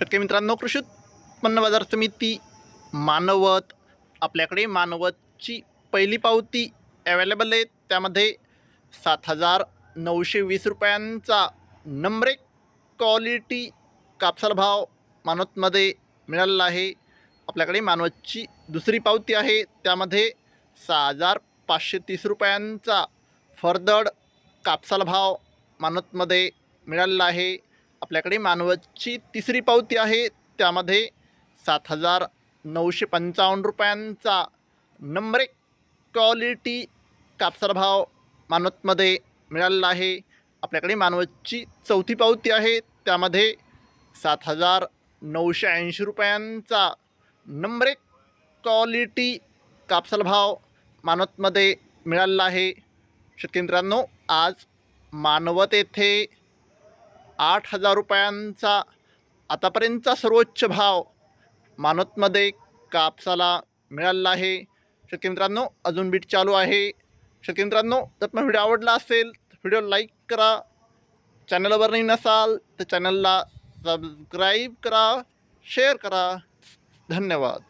शेतकरी मित्रांनो कृषी उत्पन्न बाजार समिती मानवत आपल्याकडे मानवतची पहिली पावती अवेलेबल आहे. त्यामध्ये सात हजार नऊशे वीस रुपयांचा नंबरे क्वालिटी कापसाला भाव मानवतमध्ये मिळालेला आहे. आपल्याकडे मानवतची दुसरी पावती आहे. त्यामध्ये सहा हजार पाचशे तीस रुपयांचा फरदड कापसाला भाव मानवतमध्ये मिळालेला आहे. आपल्याकडे मानवतची तिसरी पावती आहे. त्यामध्ये सात हजार नऊशे पंचावन्न रुपयांचा नंबर एक क्वालिटी कापसाला भाव मानवतमध्ये मिळालेला आहे. आपल्याकडे मानवतची चौथी पावती आहे. त्यामध्ये सात हजार नऊशे ऐंशी रुपयांचा नंबर एक क्वालिटी कापसाला भाव मानवतमध्ये मिळालेला आहे. शेतकरी मित्रांनो आज मानवत येथे आठ हजार रुपयांचा आतापर्यंतचा सर्वोच्च भाव मानवतमध्ये कापसाला मिळालेला आहे. शेतकरी मित्रांनो अजून बीट चालू आहे. शेतकरी मित्रांनो जर तुम्हाला व्हिडिओ आवडला असेल तर व्हिडिओ लाईक करा. चॅनलवर नाही नसाल तर चॅनलला सबस्क्राईब करा शेअर करा. धन्यवाद.